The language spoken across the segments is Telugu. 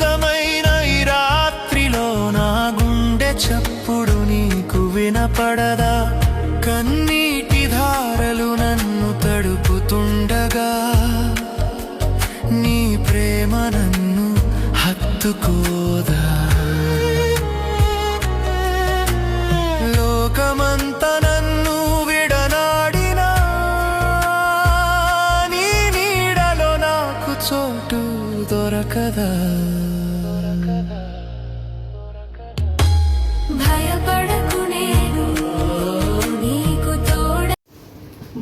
వినపడదా నిశ్శబ్దమైన ఈ రాత్రిలో నా గుండె చప్పుడు నీకు వినపడదా? కన్నీటి ధారలు నన్ను తడుపుతుండగా నీ ప్రేమ నన్ను హత్తుకోదా? లోకమంత నన్ను విడనాడినా? నీ నీడలో నాకు చోటు దొరకదా?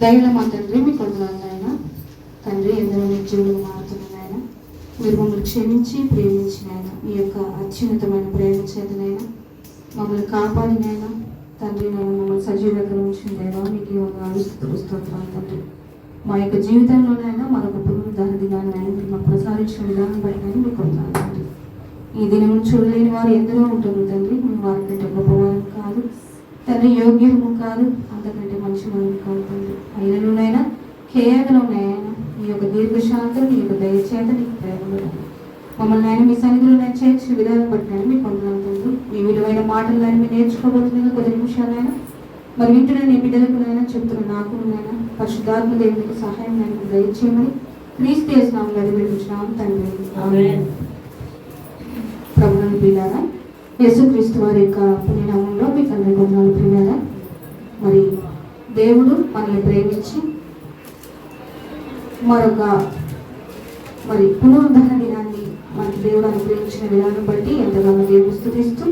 దయలో మా తండ్రి మీ కొందరు ఆయన తండ్రి ఎందరో మీ జీవులు మారుతున్న మీరు మమ్మల్ని క్షమించి ప్రేమించిన మీ యొక్క అత్యున్నతమైన ప్రేమ చేతనైనా మమ్మల్ని కాపాడినైనా తండ్రి నేను మమ్మల్ని సజీవంగా ఉంచిందేనా మీకు ఈ తండ్రి. మా యొక్క జీవితంలోనైనా మనకు పునరుద్ధార దినాన్ని మీరు మాకు విధానం బట్టి మీకు వందనాలు తండ్రి. ఈ దినం చూడలేని వారు ఎందరో ఉంటారు తండ్రి. మేము వారి కంటే గొప్పవారు కాదు. తండ్రి యోగ్యము కాదు. అంతకంటే మంచి మనం కాదు తండ్రి అయినలోనైనా కేవలంనైనా నీ యొక్క దీర్ఘశాంతం నీ యొక్క దయచేత నీకు ప్రేమలో మమ్మల్ని ఆయన మీ సన్నిధిలో నేను చేర్చిన విధానం బట్టి మీకు వందనాలు మీ విలువైన మాటలు ఆయన మీరు నేర్చుకోబోతున్నది కొద్ది నిమిషాలైనా మరి వింటున్న నీ బిడ్డలకునైనా చెప్తున్న నాకు నైనా పరిశుద్ధాత్మ దేవునికి సహాయం నేను దయచేయమని క్రీస్తు చేసినాము అది వినిపించినాము తండ్రి. ప్రభుత్వం పిల్లారా యేసుక్రీస్తు వారి యొక్క పుణ్యనామంలో మీకు అందరి వందనాలు పిల్లారా మరి దేవుడు మనల్ని ప్రేమించి మరొక మరి పునరుద్ధరణ దినాన్ని మనకి దేవుడు అనుగ్రహించిన విధానం బట్టి ఎంతగానో దేవుడు స్థుతిస్తూ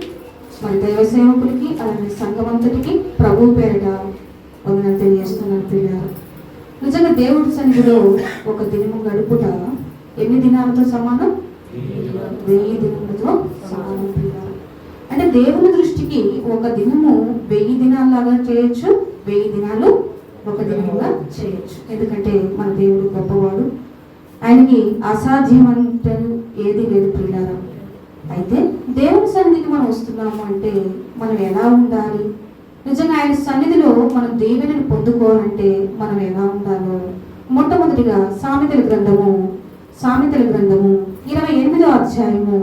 మరి దైవ సేవకులకి అలాగే సంఘమంతటికి ప్రభు పేరిట వందనాలు తెలియజేస్తున్నారు పిల్లలు నిజంగా దేవుడి సన్నిధిలో ఒక దినము గడుపుట ఎన్ని దినాలతో సమానం? వెయ్యి దినములతో సమానం పిల్లలు అంటే దేవుని దృష్టికి ఒక దినము వెయ్యి దినాల్లాగా చేయొచ్చు వెయ్యి దినాలు ఒక దినముగా చేయొచ్చు. ఎందుకంటే మన దేవుడు గొప్పవాడు. ఆయనకి అసాధ్యమంటూ ఏది లేదు పిల్లారా అయితే దేవుని సన్నిధికి మనం వస్తున్నాము అంటే మనం ఎలా ఉండాలి? నిజంగా ఆయన సన్నిధిలో మనం దేవుని పొందుకోవాలంటే మనం ఎలా ఉండాలో? మొట్టమొదటిగా సామెతల గ్రంథము సామెతల గ్రంథము ఇరవై ఎనిమిదో అధ్యాయము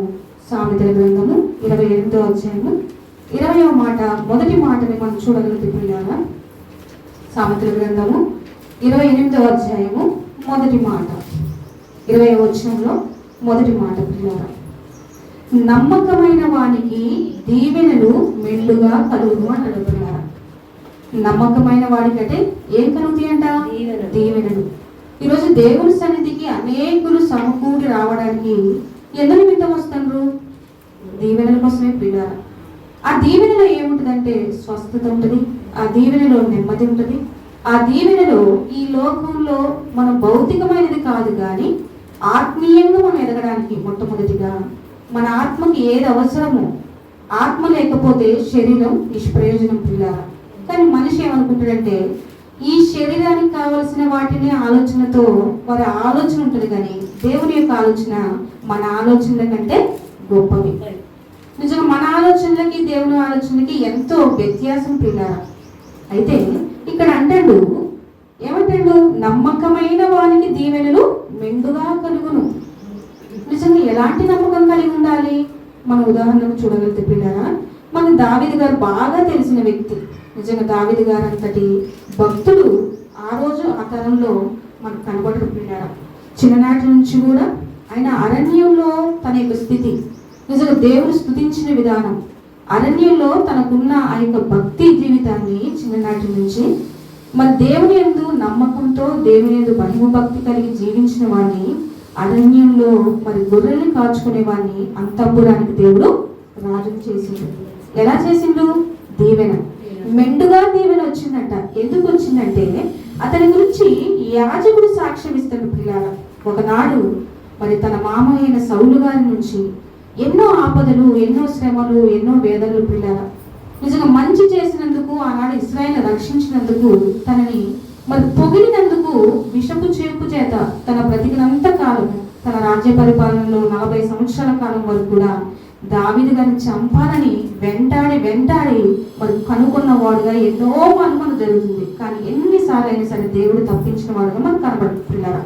సామెతల గ్రంథము ఇరవై ఎనిమిదో అధ్యాయము ఇరవయో మాట మొదటి మాటని మనం చూడగలుగుతున్నారా సామెతల గ్రంథము ఇరవై ఎనిమిదో అధ్యాయము మొదటి మాట. ఇరవై వచనంలో మొదటి మాట పిల్లరా. నమ్మకమైన వానికి దీవెనలు మెండుగా కలుగును అని అడుగుతున్నారా? నమ్మకమైన వాడికంటే ఏం కలుగుతాయి అంట దీవెనలు. ఈరోజు దేవుని సన్నిధికి అనేకులు సమకూడి రావడానికి ఎందుకు నిమిత్తం వస్తున్నారు దీవెనల కోసమే పిల్లారా. ఆ దీవెనలో ఏముంటుందంటే స్వస్థత ఉంటుంది. ఆ దీవెనలో నెమ్మది ఉంటుంది. ఆ దీవెనలో ఈ లోకంలో మన భౌతికమైనది కాదు కానీ ఆత్మీయంగా మనం ఎదగడానికి మొట్టమొదటిగా మన ఆత్మకి ఏది అవసరమో ఆత్మ లేకపోతే శరీరం నిష్ప్రయోజనం పిల్లారా కానీ మనిషి ఏమనుకుంటాడంటే ఈ శరీరానికి కావలసిన వాటిని ఆలోచనతో వారి ఆలోచన ఉంటుంది కానీ దేవుని యొక్క ఆలోచన మన ఆలోచనల కంటే గొప్పవి నిజంగా మన ఆలోచనలకి దేవుని ఆలోచనలకి ఎంతో వ్యత్యాసం పిల్లారా అయితే ఇక్కడ అంటాడు ఏమంటాడు? నమ్మకమైన వానికి దీవెనలు మెండుగా కలుగును. నిజంగా ఎలాంటి నమ్మకం కలిగి ఉండాలి? మన ఉదాహరణకు చూడగలిగితే పిల్లరా మన దావిది గారు బాగా తెలిసిన వ్యక్తి. నిజంగా దావిది గారు అంతటి భక్తుడు ఆ రోజు ఆ తరంలో మనకు కనబడరు పిల్లరా. చిన్ననాటి నుంచి కూడా ఆయన అరణ్యంలో తన యొక్క స్థితి నిజంగా దేవుడు స్థుతించిన విధానం అరణ్యంలో తనకున్న ఆ యొక్క భక్తి జీవితాన్ని చిన్ననాటి నుంచి మరి దేవుని ఎందు నమ్మకంతో దేవుని ఎందు భయము భక్తి కలిగి జీవించిన వాడిని అరణ్యంలో మరి గొర్రెల్ని కాచుకునే వాడిని అంతఃపురానికి దేవుడు రాజు చేసిండు. ఎలా చేసిండు? దీవెన. మెండుగా దీవెన వచ్చిందంట. ఎందుకు వచ్చిందంటే అతని గురించి యాజకుడు సాక్ష్యం ఇస్తాడు పిల్లల ఒకనాడు మరి తన మామ అయిన సౌలు గారి నుంచి ఎన్నో ఆపదలు ఎన్నో శ్రమలు ఎన్నో వేదనలు పిల్లారా? నిజంగా మంచి చేసినందుకు ఆనాడు ఇస్రాయల్ రక్షించినందుకు తనని మరి పొగిడినందుకు విషపు చేపు చేత తన బ్రతికినంత కాలం తన రాజ్య పరిపాలనలో నలభై సంవత్సరాల కాలం వరకు కూడా దావిది గారిని చంపాలని వెంటాడి వెంటాడి మరి కనుగొన్నవాడుగా వాడుగా ఎన్నో అనుమతి జరుగుతుంది. కానీ ఎన్నిసార్లు అయినా సరే దేవుడు తప్పించిన వాడుగా మనకు కనబడుతున్నారా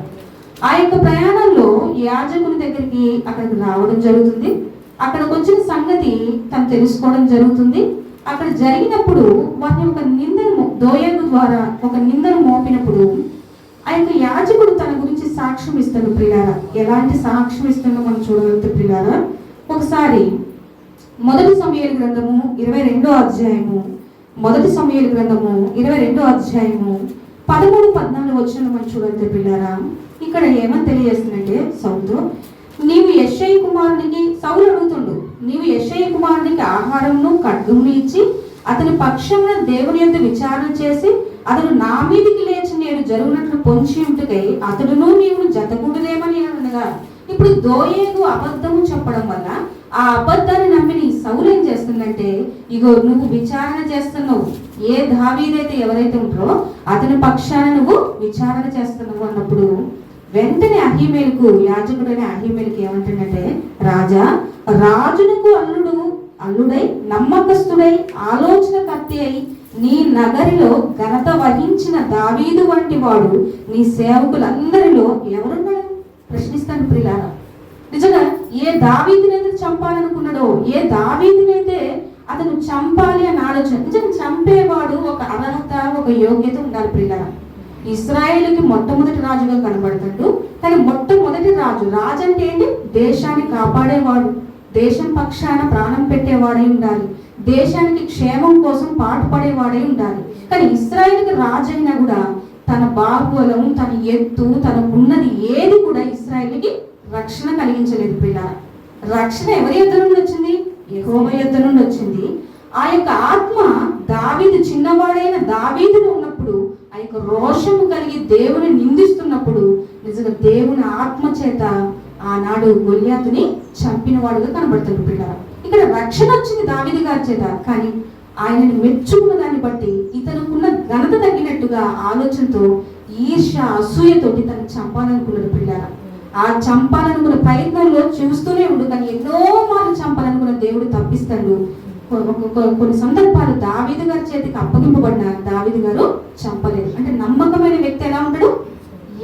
ఆ యొక్క ప్రయాణంలో యాజకుని దగ్గరికి అక్కడికి రావడం జరుగుతుంది. అక్కడికి వచ్చిన సంగతి తను తెలుసుకోవడం జరుగుతుంది. అక్కడ జరిగినప్పుడు వారిని ఒక నిందను మో- ద్వారా ఒక నిందను మోపినప్పుడు ఆ యొక్క యాజకుడు తన గురించి సాక్ష్యం ఇస్తాడు ప్రియారా ఎలాంటి సాక్ష్యం ఇస్తుందో మనం చూడగలుగుతాం ప్రియారా ఒకసారి మొదటి సమయాల గ్రంథము ఇరవై రెండో అధ్యాయము. మొదటి సమయాల గ్రంథము ఇరవై రెండో అధ్యాయము. పదమూడు పద్నాలుగు వచ్చిన మనం చూడండి పిల్లరా. ఇక్కడ ఏమని తెలియజేస్తుందంటే సౌలు నీవు యశ్ఐ కుమారునికి సౌలు అడుగుతుండు నీవు యశ్ఐ కుమారునికి ఆహారంను ఖడ్గమును ఇచ్చి అతని పక్షమున దేవుని యొక్క విచారణ చేసి అతడు నా మీదికి లేచి నేను జరుగునట్లు పొంచి ఉంటుకై అతడును నీవు జతకూడదేమని అనగా ఇప్పుడు దోయేగు అబద్ధము చెప్పడం వల్ల ఆ అబద్ధాన్ని నమ్మిని సౌలు ఏం చేస్తుందంటే ఇగో నువ్వు విచారణ చేస్తున్నావు. ఏ దావీదైతే ఎవరైతే ఉంటారో అతని పక్షాన నువ్వు విచారణ చేస్తున్నావు అన్నప్పుడు వెంటనే అహిమేలుకు యాజకుడైన అహిమేలుకి ఏమంటుందంటే రాజా రాజునకు అల్లుడు అల్లుడై నమ్మకస్తుడై ఆలోచన కత్తి అయి నీ నగరిలో ఘనత వహించిన దావీదు వంటి వాడు నీ సేవకులందరిలో ఎవరున్నాడు ప్రశ్నిస్తాను ప్రిలారా. నిజంగా ఏ దావీదినైతే చంపాలనుకున్నాడో ఏ దావీదినైతే అతను చంపాలి అని ఆలోచన నిజంగా చంపేవాడు ఒక అర్హత ఒక యోగ్యత ఉండాలి పిల్లల ఇస్రాయేల్కి మొట్టమొదటి రాజుగా కనబడతాడు. కానీ మొట్టమొదటి రాజు రాజు అంటే ఏంటి? దేశాన్ని కాపాడేవాడు దేశం పక్షాన ప్రాణం పెట్టేవాడై ఉండాలి దేశానికి క్షేమం కోసం పాటుపడేవాడై ఉండాలి. కానీ ఇస్రాయేల్కి రాజైనా కూడా తన బాహుబలం తన ఎత్తు తనకున్నది ఏది కూడా ఇస్రాయేల్కి రక్షణ కలిగించలేదు పిల్ల. రక్షణ ఎవరి యొద్ద నుండి వచ్చింది? యెహోవా యొద్ద నుండి వచ్చింది. ఆ యొక్క ఆత్మ దావీదు చిన్నవాడైన దావీదులో ఉన్నప్పుడు ఆ యొక్క రోషము కలిగి దేవుని నిందిస్తున్నప్పుడు నిజంగా దేవుని ఆత్మ చేత ఆనాడు గొల్యాతుని చంపిన వాడుగా కనబడుతుంది పిల్లల ఇక్కడ రక్షణ వచ్చింది దావీదు గారి చేత కానీ ఆయనని మెచ్చుకున్న దాన్ని బట్టి ఇతనుకున్న ఘనత తగ్గినట్టుగా ఆలోచనతో ఈర్ష అసూయతోటి తను చంపాలనుకున్నాడు పిల్లల ఆ చంపాలనుకున్న ప్రయత్నంలో చూస్తూనే ఉండు. కానీ ఎన్నో మార్లు చంపాలనుకున్న దేవుడు తప్పిస్తాడు. కొన్ని సందర్భాలు దావిదు గారి చేతికి అప్పగింపబడిన దావిదు గారు చంపలేదు. అంటే నమ్మకమైన వ్యక్తి ఎలా ఉంటాడు?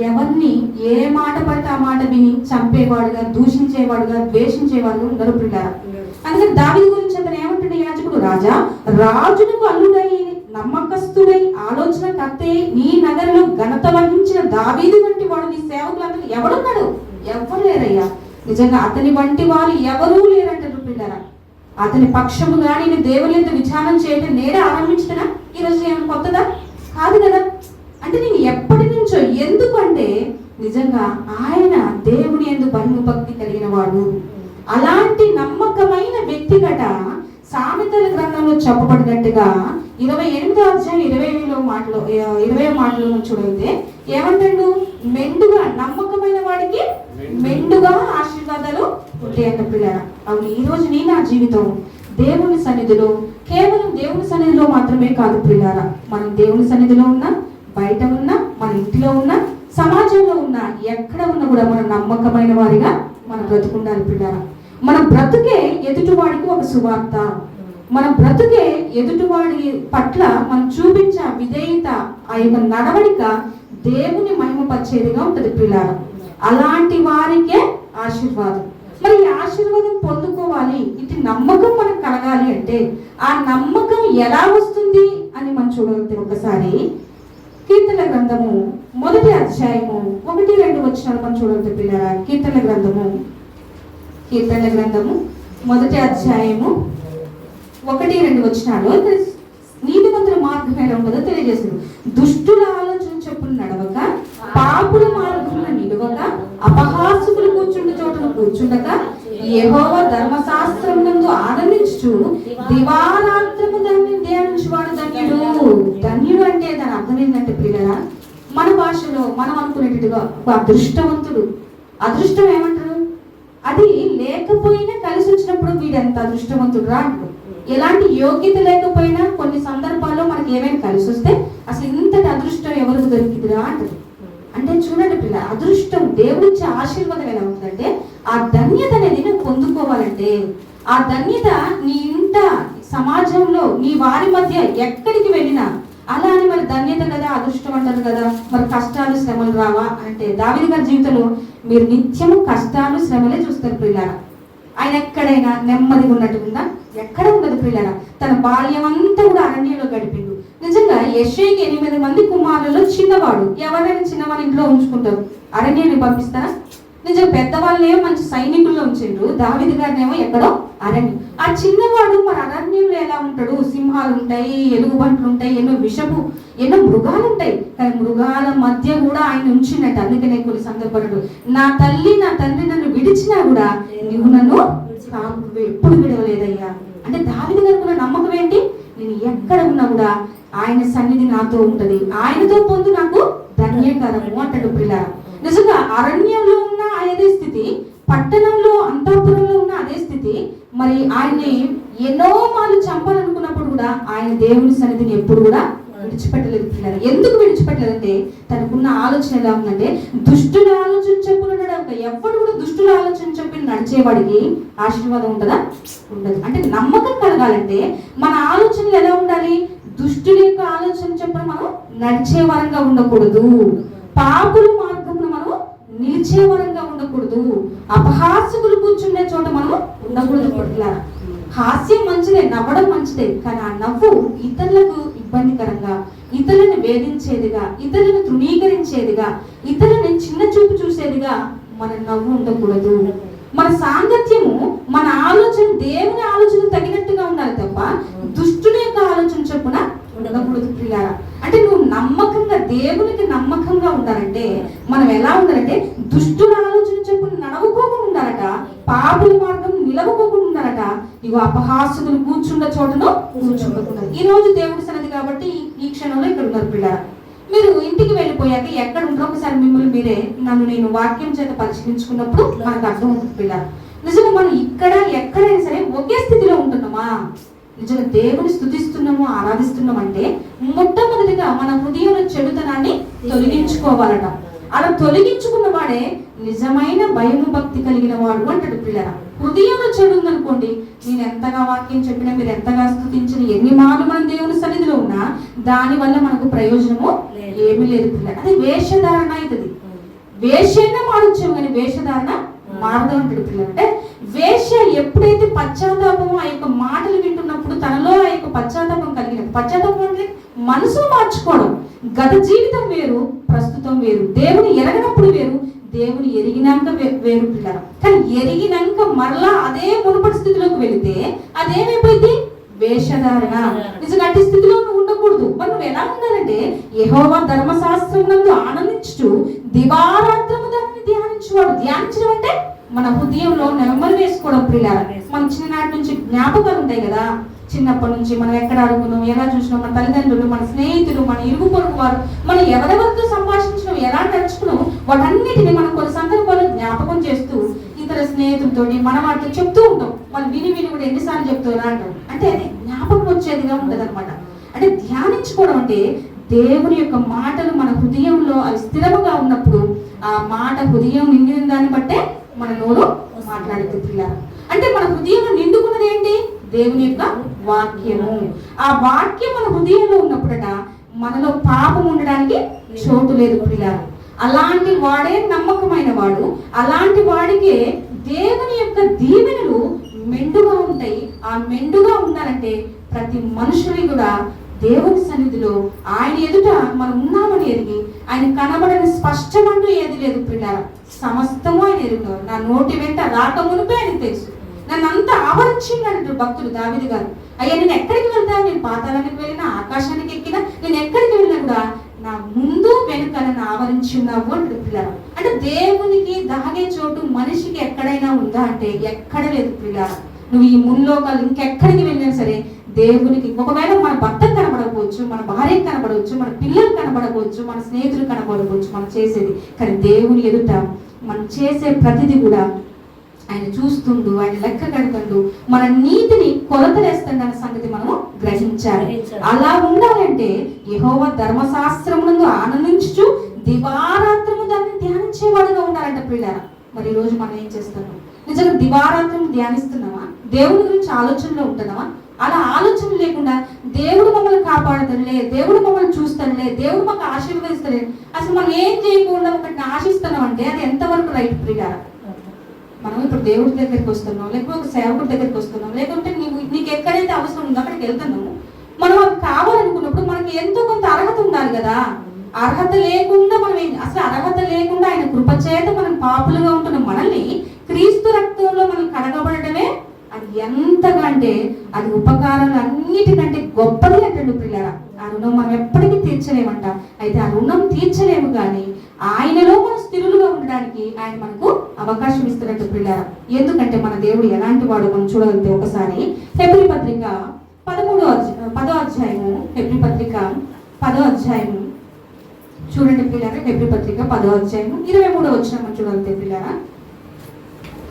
ఎవరిని ఏ మాట పడితే ఆ మాట విని చంపేవాడుగా దూషించేవాడుగా ద్వేషించేవాడుగా ఉండరు పిల్లారా అందుకని దావీదు గురించి అతను ఏమంటాడు యాజకుడు? రాజా రాజునకు అల్లుడై నమ్మకస్తుడై ఆలోచన కత్తే నీ నగరంలో ఘనత వహించిన దావీదు వంటి వాడు నీ సేవ నిజంగా అతని వంటి వారు ఎవరూ లేరంటారు పిల్లరా అతని పక్షముగా నేను దేవుని యొక్క విచారణ చేయటం నేనే ఆరంభించిన ఈరోజు ఏమైనా కొత్తదా? కాదు కదా. అంటే నేను ఎప్పటి నుంచో ఎందుకంటే నిజంగా ఆయన దేవుని ఎందు భక్తి కలిగిన వాడు. అలాంటి నమ్మకమైన వ్యక్తిగట సామెతల గ్రంథంలో చెప్పబడినట్టుగా ఇరవై ఎనిమిదో అధ్యాయం ఇరవైలో మాటలో ఇరవై మాటలో చూడైతే ఏమంటాడు? మెండుగా నమ్మకమైన వాడికి మెండుగా ఆశీర్వాదాలు ఉంటాయంట పిల్లల. అవును ఈ రోజు నీ నా జీవితం దేవుని సన్నిధిలో కేవలం దేవుని సన్నిధిలో మాత్రమే కాదు పిల్లారా మనం దేవుని సన్నిధిలో ఉన్నా బయట ఉన్నా మన ఇంటిలో ఉన్నా సమాజంలో ఉన్నా ఎక్కడ ఉన్నా కూడా మనం నమ్మకమైన వారిగా మనం బ్రతుకుండాలి పిల్లారా మన బ్రతుకే ఎదుటివాడికి ఒక సువార్త. మన బ్రతుకే ఎదుటివాడి పట్ల మనం చూపించే విధేయత ఆ యొక్క నడవడిక దేవుని మహిమపరిచేదిగా ఉంటుంది పిల్లారా అలాంటి వారికే ఆశీర్వాదం. మరి ఈ ఆశీర్వాదం పొందుకోవాలి. ఇది నమ్మకం మనకు కలగాలి అంటే ఆ నమ్మకం ఎలా వస్తుంది అని మనం చూడగలిగితే ఒకసారి. కీర్తన గ్రంథము మొదటి అధ్యాయము ఒకటి రెండు వచ్చినాలు మనం చూడగలిగితే పిల్లరా. కీర్తన గ్రంథము కీర్తన గ్రంథము మొదటి అధ్యాయము ఒకటి రెండు వచ్చినాలు ఇక్కడ నీతిమంతుల మార్గమైన ఎలా తెలియజేసింది దుష్టుల ఆలోచన చెప్పులు నడవక పాపుల మార్గం నిలవక అపహాసుకులు కూర్చుండు చోటును కూర్చుండక యెహోవా ధర్మశాస్త్రం నందు ఆనందించు దివారాత్రము దాన్ని ధ్యానించువాడు ధన్యుడు. ధన్యుడు అంటే దాని అర్థం ఏంటంటే పిల్లరా మన భాషలో మనం అనుకునేటట్టుగా ఒక అదృష్టవంతుడు. అదృష్టం ఏమంటారు? అది లేకపోయినా కలిసి వచ్చినప్పుడు వీడంత అదృష్టవంతుడు రా అంటారు. ఎలాంటి యోగ్యత లేకపోయినా కొన్ని సందర్భాల్లో మనకి ఏమైనా కలిసి వస్తే అసలు ఇంతటి అదృష్టం ఎవరికి దొరికిందిరా అంటారు. అంటే చూడండి పిల్ల అదృష్టం దేవుడిచ్చే ఆశీర్వాదం ఎలా ఉందంటే ఆ ధన్యత అనేది నువ్వు పొందుకోవాలంటే ఆ ధన్యత నీ ఇంట సమాజంలో నీ వారి మధ్య ఎక్కడికి వెళ్ళినా అలా అని మరి ధన్యత కదా అదృష్టం అంటారు కదా మరి కష్టాలు శ్రమలు రావా? అంటే దావిది గారి జీవితంలో మీరు నిత్యము కష్టాలు శ్రమలే చూస్తారు పిల్లరా. ఆయన ఎక్కడైనా నెమ్మదిగా ఉందా? ఎక్కడ ఉండదు పిల్లల తన బాల్యం అంతా కూడా అరణ్యంలో గడిపింది. నిజంగా యశ్వకి ఎనిమిది మంది కుమారులలో చిన్నవాడు. ఎవరైనా చిన్నవాడు ఇంట్లో ఉంచుకుంటారు. అరణ్యాన్ని పంపిస్తారా? నిజం పెద్దవాళ్ళనేమో మంచి సైనికుల్లో ఉంచిండ్రు. దావిది గారినేమో ఎక్కడో అరణ్యం. ఆ చిన్నవాడు మరి అరణ్యంలో ఎలా ఉంటాడు? సింహాలు ఉంటాయి ఎలుగుబంట్లు ఉంటాయి ఎన్నో విషపు ఎన్నో మృగాలు ఉంటాయి. కానీ మృగాల మధ్య కూడా ఆయన ఉంచినట్టు. అందుకనే కొన్ని సందర్భాలు నా తల్లి నా తండ్రి నన్ను విడిచినా కూడా నువ్వు నన్ను నాకు ఎప్పుడు విడవలేదయ్యా. అంటే దావిది గారికి నమ్మకం ఏంటి? నేను ఎక్కడ ఉన్నా కూడా ఆయన సన్నిధి నాతో ఉంటది. ఆయనతో పొందు నాకు ధన్యకరము అంటాడు పిల్ల. నిజంగా అరణ్యంలో ఉన్న అదే స్థితి పట్టణంలో అంతఃపురంలో ఉన్న అదే స్థితి మరి ఆయన్ని ఎన్నో మార్లు చంపాలనుకున్నప్పుడు కూడా ఆయన దేవుని సన్నిధిని ఎప్పుడు కూడా విడిచిపెట్టలేదు ఎందుకు విడిచిపెట్టలేదంటే తనకున్న ఆలోచన ఎలా ఉందంటే దుష్టుల ఆలోచన చెప్పులు నడవక ఎవడు కూడా దుష్టుల ఆలోచన చెప్పి నడిచేవాడికి ఆశీర్వాదం ఉంటుందా? ఉండదు. అంటే నమ్మకం కలగాలంటే మన ఆలోచనలు ఎలా ఉండాలి? దుష్టుల యొక్క ఆలోచన చెప్పిన మనం నడిచే వరంగా ఉండకూడదు. పాపుల మార్గంలో మనం నిలిచే వరంగా ఉండకూడదు. అపహాసకులు కూర్చుండే చోట మనం ఉండకూడదు. పిల్లలారా. హాస్యం మంచిదే నవ్వడం మంచిదే కానీ ఆ నవ్వు ఇతరులకు ఇబ్బందికరంగా ఇతరులను వేధించేదిగా ఇతరులను తృణీకరించేదిగా ఇతరులను చిన్న చూపు చూసేదిగా మన నవ్వు ఉండకూడదు. మన సాంగత్యము మన ఆలోచన దేవుని ఆలోచన తగినట్టుగా ఉండాలి తప్ప దుష్టుని యొక్క ఆలోచన చొప్పున ఉండకూడదు ప్రియారా. అంటే నువ్వు నమ్మకంగా దేవునికి నమ్మకంగా ఉండాలంటే మనం ఎలా ఉండాలంటే దుష్టుల ఆలోచన చొప్పున నడవకోకుండా పాపుల మార్గం నిలవకోకుండా ఉండాలట ఇగో అపహాసుకులు కూర్చున్న చోటను కూర్చుండకూడదు ఈ రోజు దేవుడి సన్నది కాబట్టి ఈ- క్షణంలో ఇక్కడ ఉన్నారు పిల్లరా మీరు ఇంటికి వెళ్ళిపోయాక ఎక్కడ ఉంటారో ఒకసారి మిమ్మల్ని మీరే నన్ను నేను వాక్యం చేత పరిశీలించుకున్నప్పుడు మనకు అర్థమవుతుంది పిల్లలు. నిజంగా మనం ఇక్కడ ఎక్కడైనా సరే ఒకే స్థితిలో ఉంటున్నామా? నిజంగా దేవుని స్థుతిస్తున్నాము ఆరాధిస్తున్నాం అంటే మొట్టమొదటిగా మన హృదయంలో చెడుతనాన్ని తొలగించుకోవాలట. అలా తొలగించుకున్న వాడే నిజమైన భయము భక్తి కలిగిన వాడు అంటాడు పిల్లల హృదయంలో చెడు ఉందనుకోండి నేను ఎంతగా వాక్యం చెప్పినా మీరు ఎంతగా స్థుతించిన ఎన్ని మార్లు మనం దేవుని సన్నిధిలో ఉన్నా దాని వల్ల మనకు ప్రయోజనము ఏమీ లేదు పిల్లలు అది వేషధారణ అవుతుంది. వేషైనా మారొచ్చాము కానీ వేషధారణ మారదు అంటాడు పిల్లలు అంటే వేష ఎప్పుడైతే పశ్చాత్తాపమో ఆ యొక్క మాటలు వింటున్నప్పుడు తనలో ఆ యొక్క పశ్చాత్తాపం కలిగిన పశ్చాత్తాపం అంటే మనసు మార్చుకోవడం. గత జీవితం వేరు ప్రస్తుతం వేరు. దేవుని ఎరగనప్పుడు వేరు దేవుని ఎరిగినాక వేరు పిల్లలు. కానీ ఎరిగినాక మరలా అదే మునుపటి స్థితిలోకి వెళితే అదేమైపోయింది? వేషధారణ. నిజంగా అట్టి స్థితిలో నువ్వు ఉండకూడదు. మరి నువ్వు ఎలా ఉండాలంటే యహోవా ధర్మశాస్త్రం నందు ఆనందించు దివారాత్రము దాన్ని ధ్యానించువాడు. ధ్యానించడం అంటే మన హృదయంలో నెమ్మలు వేసుకోవడం ప్రియాల మన చిన్ననాటి నుంచి జ్ఞాపకాలు ఉంటాయి కదా. చిన్నప్పటి నుంచి మనం ఎక్కడ అడుగున్నాం ఎలా చూసినాం? మన తల్లిదండ్రులు మన స్నేహితులు మన ఇరుగు పొరుగు వారు మనం ఎవరెవరితో సంభాషించడం ఎలా నడుచుకున్నాం? వాటన్నిటిని మనం కొన్ని సందర్భాలు జ్ఞాపకం చేస్తూ ఇతర స్నేహితులతోటి మన వాటితో చెప్తూ ఉంటాం. వాళ్ళు విని విని కూడా ఎన్నిసార్లు చెప్తారా అంటాం అంటే అది జ్ఞాపకం వచ్చేదిగా ఉండదు అంటే ధ్యానించుకోవడం అంటే దేవుని యొక్క మాటలు మన హృదయంలో అవి స్థిరముగా ఉన్నప్పుడు ఆ మాట హృదయం నిండిన దాన్ని బట్టే మన నోరు మాట్లాడుతుంది అంటే మన హృదయంలో నిండుకున్నది ఏంటి? దేవుని యొక్క వాక్యము. ఆ వాక్యం మన హృదయంలో ఉన్నప్పుడట మనలో పాపం ఉండడానికి చోటు లేదు పిల్లలు అలాంటి వాడే నమ్మకమైన వాడు. అలాంటి వాడికే దేవుని యొక్క దీవెనలు మెండుగా ఉంటాయి. ఆ మెండుగా ఉండాలంటే ప్రతి మనుషుని కూడా దేవుని సన్నిధిలో ఆయన ఎదుట మనం ఉన్నామని ఎరిగి ఆయన కనబడని స్పష్టమంటూ ఏది లేదు పిల్లల సమస్తము ఆయన ఎరుగుతారు నా నోటి వెంట రాక మునిపే ఆయన తెలుసు. నన్ను అంతా ఆవరించిండు భక్తులు దావిది గారు. అయ్యా నేను ఎక్కడికి వెళ్తాను? నేను పాతాళానికి వెళ్ళినా ఆకాశానికి ఎక్కినా నేను ఎక్కడికి వెళ్ళినా కూడా నా ముందు వెనుక నన్ను ఆవరించి ఉన్నావు అంటాడు పిల్లలు అంటే దేవునికి దాగే చోటు మనిషికి ఎక్కడైనా ఉందా అంటే ఎక్కడ లేదు పిల్లలు నువ్వు ఈ ముల్లోకాలు ఇంకెక్కడికి వెళ్ళినా సరే దేవునికి ఒకవేళ మన భర్త కనబడకపోవచ్చు మన భార్య కనబడవచ్చు మన పిల్లలు కనబడకపోవచ్చు మన స్నేహితులు కనబడకపోవచ్చు మనం చేసేది. కానీ దేవుని ఎదుట మనం చేసే ప్రతిదీ కూడా ఆయన చూస్తుండు ఆయన లెక్క కడుతుండు. మన నీతిని కొలతలేస్తుండ సంగతి మనము గ్రహించాలి. అలా ఉండాలంటే యెహోవా ధర్మశాస్త్రమునందు ఆనందించుచు దివారాత్రము దాన్ని ధ్యానించేవాడుగా ఉండాలంట పిల్లరా మరి ఈ రోజు మనం ఏం చేస్తున్నాం? నిజంగా దివారాత్రం ధ్యానిస్తున్నామా? దేవుని గురించి ఆలోచనలో ఉంటున్నామా? అలా ఆలోచన లేకుండా దేవుడు మమ్మల్ని కాపాడుతుండే దేవుడు మమ్మల్ని చూస్తాడులే దేవుడు మాకు ఆశీర్వదిస్తాడే అసలు మనం ఏం చేయకుండా ఒకటిని ఆశిస్తున్నాం అంటే అది ఎంతవరకు రైట్ ప్రియారా మనం ఇప్పుడు దేవుడి దగ్గరికి వస్తున్నాం లేకపోతే ఒక సేవకుడి దగ్గరికి వస్తున్నాం లేకుంటే నీవు నీకు ఎక్కడైతే అవసరం ఉందో అక్కడికి వెళ్తున్నాము మనం అది కావాలనుకున్నప్పుడు మనకి ఎంతో కొంత అర్హత ఉండాలి కదా. అర్హత లేకుండా మనం అసలు అర్హత లేకుండా ఆయన కృపచేత మనం పాపులుగా ఉంటున్న మనల్ని క్రీస్తు రక్తంలో మనం కడగబడటమే అది ఎంతగా అంటే అది ఉపకారాలు అన్నిటికంటే గొప్పది అంటాడు పిల్లరా. ఆ రుణం మనం ఎప్పటికీ తీర్చలేమంట. అయితే ఆ రుణం తీర్చలేము కానీ ఆయనలో మనం స్థిరులుగా ఉండడానికి ఆయన మనకు అవకాశం ఇస్తున్నట్టు పిల్లారా? ఎందుకంటే మన దేవుడు ఎలాంటి వాడు మనం చూడగలిగితే ఒకసారి హెబ్రి పత్రిక పదమూడో అధ్యాయం పదో అధ్యాయము హెబ్రి పత్రిక పదో అధ్యాయము. చూడండి పిల్లారా హెబ్రి పత్రిక పదో అధ్యాయము ఇరవై మూడో వచ్చిన మనం చూడగలిగితే పిల్లారా?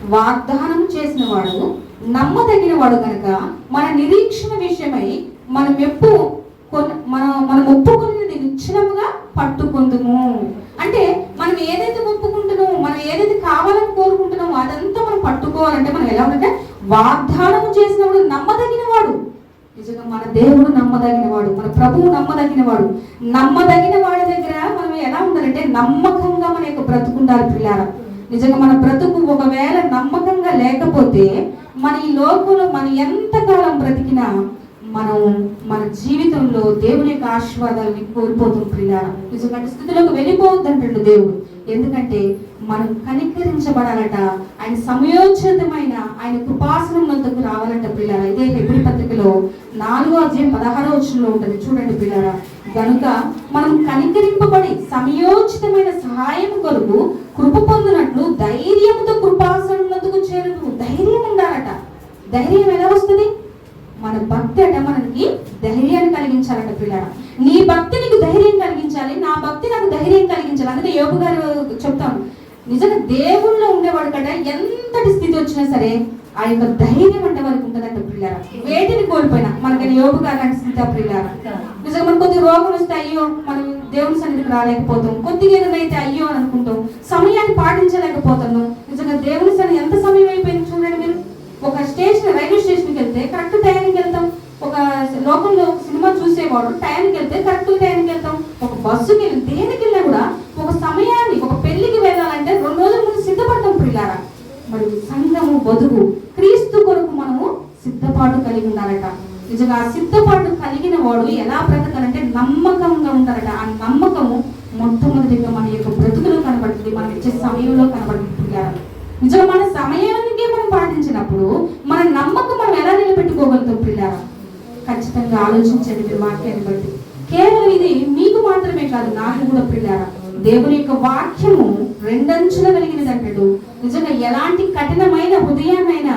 వాగ్దానం చేసిన వాడు నమ్మదగిన వాడు కనుక మన నిరీక్షణ విషయమై మనం ఎప్పు కొన్- మన మనం ఒప్పుకున్నది నిశ్చలముగా పట్టుకుందుము. అంటే మనం ఏదైతే ఒప్పుకుంటున్నామో మనం ఏదైతే కావాలని కోరుకుంటున్నామో అదంతా మనం పట్టుకోవాలంటే మనం ఎలా ఉంటే వాగ్దానం చేసినప్పుడు నమ్మదగిన వాడు నిజంగా మన దేవుడు నమ్మదగిన వాడు మన ప్రభువు నమ్మదగిన వాడు నమ్మదగిన వాడి దగ్గర మనం ఎలా ఉండాలంటే నమ్మకంగా మన యొక్క బ్రతుకుండాలి పిల్లారా. నిజంగా మన బ్రతుకు ఒకవేళ నమ్మకంగా లేకపోతే మన ఈ లోకంలో మనం ఎంతకాలం బ్రతికినా మనం మన జీవితంలో దేవుని యొక్క ఆశీర్వాదాలని కోల్పోతాం పిల్లారా నిజంగా స్థితిలోకి వెళ్ళిపోవద్దంటాడు దేవుడు. ఎందుకంటే మనం కనికరించబడాలట ఆయన సమయోచితమైన ఆయన కృపాసనం వద్దకు రావాలంట పిల్లల ఇదే హెబ్రి పత్రికలో నాలుగో అధ్యాయం పదహారో వచ్చంలో ఉంటుంది. చూడండి పిల్లరా గనుక మనం కనికరింపబడి సమయోచితమైన సహాయం కొరకు కృప పొందినట్లు ధైర్యంతో కృపాసనం వద్దకు ధైర్యం ఉండాలట. ధైర్యం ఎలా వస్తుంది? మన భక్తి అంటే మనకి ధైర్యాన్ని కలిగించాలంట పిల్లడ. నీ భక్తి నీకు ధైర్యం కలిగించాలి నా భక్తి నాకు ధైర్యం కలిగించాలి అందుకే యోగు గారు చెప్తాను నిజంగా దేవుల్లో ఉండేవాడు కదా ఎంతటి స్థితి వచ్చినా సరే ఆ యొక్క ధైర్యం అంటే వారికి ఉంటుందంట పిల్లల వేటిని కోల్పోయినా మనకని యోగు గారు లాంటి స్థితి పిల్లల నిజంగా మనకు కొద్దిగా రోగం వస్తే అయ్యో మనం దేవుని సన్నిధికి రాలేకపోతాం. కొద్దిగా ఏదైనా అయితే అయ్యో అనుకుంటాం. సమయాన్ని పాటించలేకపోతున్నాం నిజంగా దేవుని సన్నిధి ఎంత సమయం అయిపోయింది చూడండి మీరు. ఒక స్టేషన్ రైల్వే స్టేషన్కి వెళ్తే కరెక్ట్ టైంకి వెళ్తాం. ఒక లోకంలో ఒక సినిమా చూసేవాడు టైంకి వెళ్తే కరెక్ట్ టైంకి వెళ్తాం. ఒక బస్సుకి వెళ్ళి దేనికి వెళ్ళినా కూడా ఒక సమయాన్ని ఒక పెళ్ళికి వెళ్ళాలంటే రెండు రోజుల ముందు సిద్ధపడతాం పిల్లారా మరి సంఘము బతుకు క్రీస్తు కొరకు మనము సిద్ధపాటు కలిగి ఉండాలట. నిజంగా ఆ సిద్ధపాటు కలిగిన వాడు ఎలా బ్రతకాలంటే నమ్మకంగా ఉంటారట. ఆ నమ్మకము మొట్టమొదటిగా మన యొక్క బ్రతుకులో కనబడుతుంది. మనం ఇచ్చే సమయంలో కనబడుతుంది పిల్లారా నిజంగా మన సమయానికి మనం పాటించినప్పుడు మన నమ్మకం మనం ఎలా నిలబెట్టుకోగలుగుతాం పిల్లారా? ఖచ్చితంగా ఆలోచించండి మీరు వాక్యాన్ని బట్టి. కేవలం ఇది మీకు మాత్రమే కాదు నాకు కూడా పిల్లారా. దేవుని యొక్క వాక్యము రెండంచుల కలిగినది అంటాడు. నిజంగా ఎలాంటి కఠినమైన హృదయాన్నైనా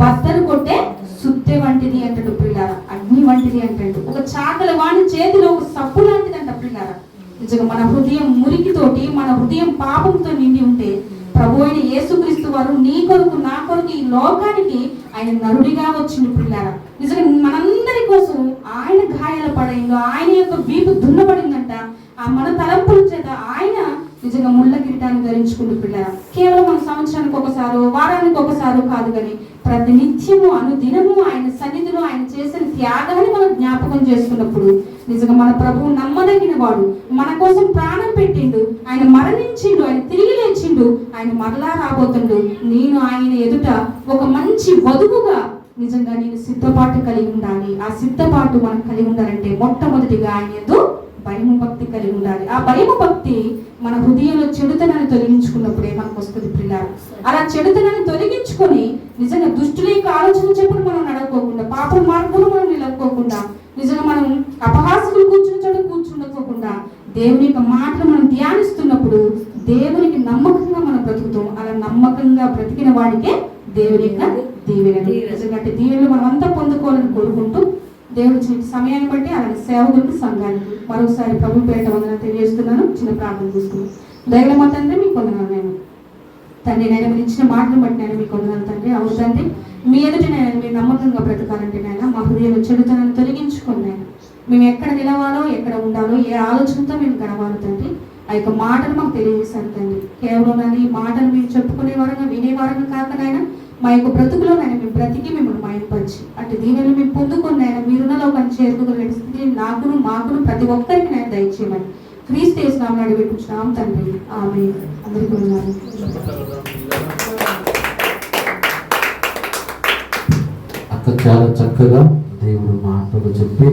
బద్దలు కొట్టే సుత్తె వంటిది అంటాడు పిల్లారా. అగ్ని వంటిది అంటాడు. ఒక చాకల వాణి చేతిలో ఒక సబ్బు లాంటిది అంట పిల్లారా. నిజంగా మన హృదయం మురికితోటి మన హృదయం పాపంతో నిండి ఉంటే ప్రభు అయిన యేసుక్రీస్తు వారు నీ కొరకు నా కొరకు ఈ లోకానికి ఆయన నరుడిగా వచ్చిండు పిల్లారా. నిజంగా మనందరి కోసం ఆయన గాయాల పడైందో ఆయన యొక్క వీపు దున్నపడిందంట ఆ మన తలంపుల చేత ఆయన నిజంగా ముళ్ళ కిరీటాన్ని ధరించుకుంటూ పిల్లారా. కేవలం మన సంవత్సరానికి ఒకసారి వారానికి ఒకసారి కాదు కానీ ప్రతి నిత్యము అనుదినము ఆయన సన్నిధిలో ఆయన చేసిన త్యాగాన్ని మనం జ్ఞాపకం చేసుకున్నప్పుడు నిజంగా మన ప్రభువు నమ్మదగిన వాడు. మన కోసం ప్రాణం పెట్టిండు ఆయన మరణించిండు ఆయన మరణించిండు ఆయన మరలా రాబోతుండు. నేను ఆయన ఎదుట ఒక మంచి వధువుగా నిజంగా నేను సిద్ధపాటు కలిగి ఉండాలి. ఆ సిద్ధపాటు మనం కలిగి ఉండాలంటే మొట్టమొదటిగా ఆయన ఎదు భయము భక్తి కలిగి ఉండాలి. ఆ భయము భక్తి మన హృదయంలో చెడుతనాన్ని తొలగించుకున్నప్పుడే మనకు వస్తుంది పిల్లలు అలా చెడుతనాన్ని తొలగించుకొని నిజంగా దుష్టుల యొక్క ఆలోచన చెప్పుడు మనం నడవకోకుండా పాప మార్గంలో మనం నిలవకోకుండా నిజంగా మనం అపహాసులు కూర్చున్న చోట కూర్చుండకోకుండా దేవుని యొక్క మాటలు మనం ధ్యానిస్తున్నప్పుడు దేవుని నమ్మకంగా మనం బ్రతుకుతాం. అలా నమ్మకంగా బ్రతికిన వాడికే దేవుని యొక్క అంటే దీవెనలు. మనం అంతా పొందుకోవాలని కోరుకుంటూ దేవుడి సమయాన్ని బట్టి అలాగే సేవకులకు సంఘానికి మరోసారి ప్రభు పేట వందన తెలియజేస్తున్నాను. చిన్న ప్రార్థన తీసుకున్నాను దయల మా తండ్రి మీకు వందనాలు నేను. తండ్రి నేను మీరు ఇచ్చిన మాటను బట్టి నేను మీకు వందనాలు తండ్రి. అవును తండ్రి మీ ఎదుట నేను మీరు నమ్మకంగా బ్రతకాలంటే నాయన మా హృదయంలో చెడుతనాన్ని తొలగించుకోండి నాయన. మేము ఎక్కడ నిలవాలో ఎక్కడ ఉండాలో ఏ ఆలోచనతో మేము గడవాలి తండ్రి ఆ యొక్క మాటలు మాకు తెలియజేశారు తండ్రి. కేవలం అని ఈ మాటలు మేము చెప్పుకునే వారంగా వినే వారంగా కాక నాయన మా యొక్క బ్రతుకులో నాయన మేము బ్రతికి మిమ్మల్ని మాయపరిచి అటు దీవెనలు మేము పొందుకొని నాయన మీరున్నలో పని చేరుకోగలిగిన స్థితిని నాకును మాకును ప్రతి ఒక్కరికి నేను దయచేయమని క్రీస్తు వేసినామని అడిగిపెట్టుచున్నాం తండ్రి. ఆమె అందరికీ ఉన్నారు అక్క చాలా చక్కగా దేవుడు మాటలు చెప్పి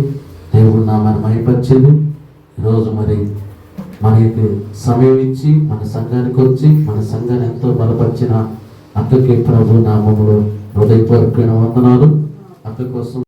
దేవుడు నామాన్ని మహిపరిచింది. ఈరోజు మరి మనకి సమయం ఇచ్చి మన సంఘానికి వచ్చి మన సంఘాన్ని ఎంతో బలపరిచిన అక్కకి ప్రభు నామములో హృదయపూర్వకమైన వందనాలు. అక్క కోసం